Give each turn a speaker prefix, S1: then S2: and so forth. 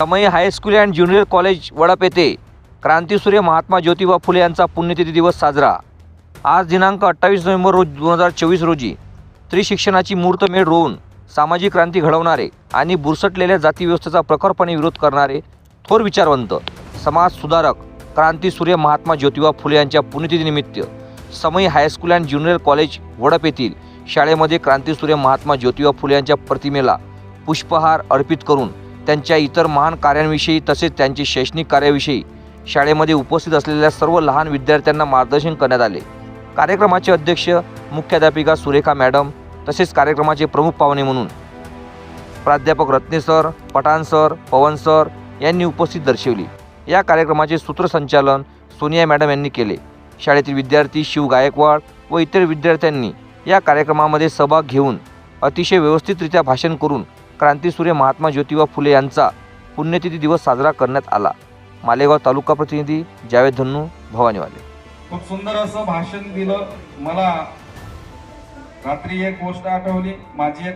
S1: समयी high school and junior college Wadap येथे क्रांतीसूर्य महात्मा ज्योतिबा फुले यांचा पुण्यतिथी दिवस साजरा. आज दिनांक अठ्ठावीस नोव्हेंबर रोज दोन हजार चोवीस रोजी त्रिशिक्षणाची मूर्तमेढ रोवून सामाजिक क्रांती घडवणारे आणि बुरसटलेल्या जातीव्यवस्थेचा प्रखरपणे विरोध करणारे थोर विचारवंत समाज सुधारक क्रांतीसूर्य महात्मा ज्योतिबा फुले यांच्या पुण्यतिथीनिमित्त समयी high school and junior college Wadap येथील शाळेमध्ये क्रांतीसूर्य महात्मा ज्योतिबा फुले यांच्या प्रतिमेला पुष्पहार अर्पित करून त्यांच्या इतर महान कार्यांविषयी तसेच त्यांचे शैक्षणिक कार्याविषयी शाळेमध्ये उपस्थित असलेल्या सर्व लहान विद्यार्थ्यांना मार्गदर्शन करण्यात आले. कार्यक्रमाचे अध्यक्ष मुख्याध्यापिका सुरेखा मॅडम तसेच कार्यक्रमाचे प्रमुख पाहुणे म्हणून प्राध्यापक Ratne sir Pathan sir Pawan sir यांनी उपस्थित दर्शवली. या कार्यक्रमाचे सूत्रसंचालन सोनिया मॅडम यांनी केले. शाळेतील विद्यार्थी शिव गायकवाड व इतर विद्यार्थ्यांनी या कार्यक्रमामध्ये सहभाग घेऊन अतिशय व्यवस्थितरित्या भाषण करून क्रांतीसूर्य महात्मा ज्योतिबा फुले यांचा पुण्यतिथी दिवस साजरा करण्यात आला. मालेगाव तालुका प्रतिनिधी जावेद धन्नू भवानीवाले.
S2: खूप सुंदर असं भाषण दिलं. मला रात्री एक गोष्ट आठवली. माझी एक